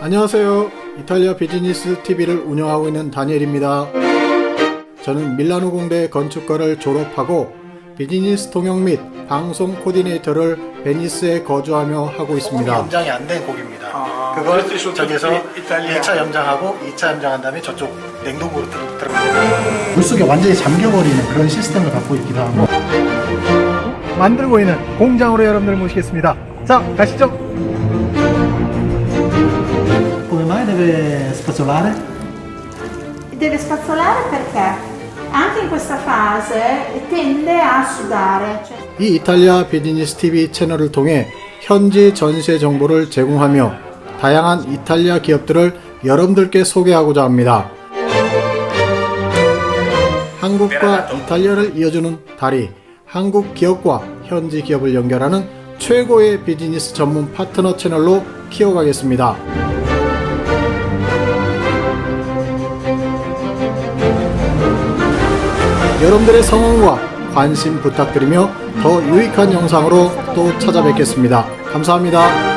안녕하세요. 이탈리아 비즈니스 TV를 운영하고 있는 다니엘입니다. 저는 밀라노 공대 건축과를 졸업하고 비즈니스 통역 및 방송 코디네이터를 베니스에 거주하며 하고 있습니다. 연장이 안된 곡입니다. 아, 그걸 저기서 이- 이탈리아. 1차 연장하고 2차 연장한 다음에 저쪽 냉동고로 들- 들어갑니다. 물속에 완전히 잠겨버리는 그런 시스템을 갖고 있기도 하고 만들고 있는 공장으로 여러분들 모시겠습니다. 자, 가시죠. Spazzolare? Deve spazzolare perché anche in questa fase tende a sudare. 이 이탈리아 비즈니스 TV 채널을 통해 현지 전세 정보를 제공하며 다양한 이탈리아 기업들을 여러분들께 소개하고자 합니다. 한국과 이탈리아를 이어주는 다리, 한국 기업과 현지 기업을 연결하는 최고의 비즈니스 전문 파트너 채널로 키워가겠습니다. 여러분들의 성원과 관심 부탁드리며 더 유익한 영상으로 또 찾아뵙겠습니다. 감사합니다.